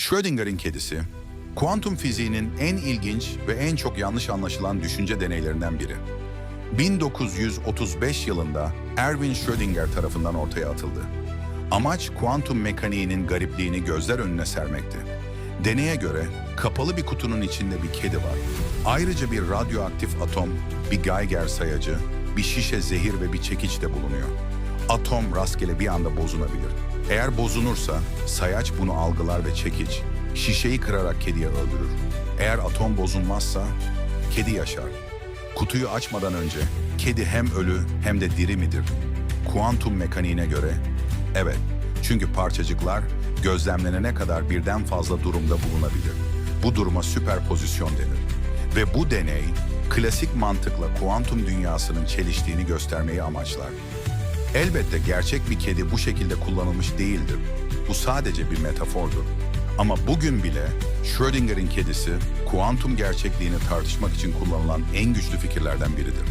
Schrödinger'in kedisi, kuantum fiziğinin en ilginç ve en çok yanlış anlaşılan düşünce deneylerinden biri. 1935 yılında Erwin Schrödinger tarafından ortaya atıldı. Amaç kuantum mekaniğinin garipliğini gözler önüne sermekti. Deneye göre kapalı bir kutunun içinde bir kedi var. Ayrıca bir radyoaktif atom, bir Geiger sayacı, bir şişe zehir ve bir çekiç de bulunuyor. Atom rastgele bir anda bozulabilir. Eğer bozulursa sayaç bunu algılar ve çekiç şişeyi kırarak kediye öldürür. Eğer atom bozulmazsa kedi yaşar. Kutuyu açmadan önce kedi hem ölü hem de diri midir? Kuantum mekaniğine göre evet. Çünkü parçacıklar gözlemlenene kadar birden fazla durumda bulunabilir. Bu duruma süperpozisyon denir. Ve bu deney klasik mantıkla kuantum dünyasının çeliştiğini göstermeyi amaçlar. Elbette gerçek bir kedi bu şekilde kullanılmış değildir. Bu sadece bir metafordur. Ama bugün bile Schrödinger'in kedisi kuantum gerçekliğini tartışmak için kullanılan en güçlü fikirlerden biridir.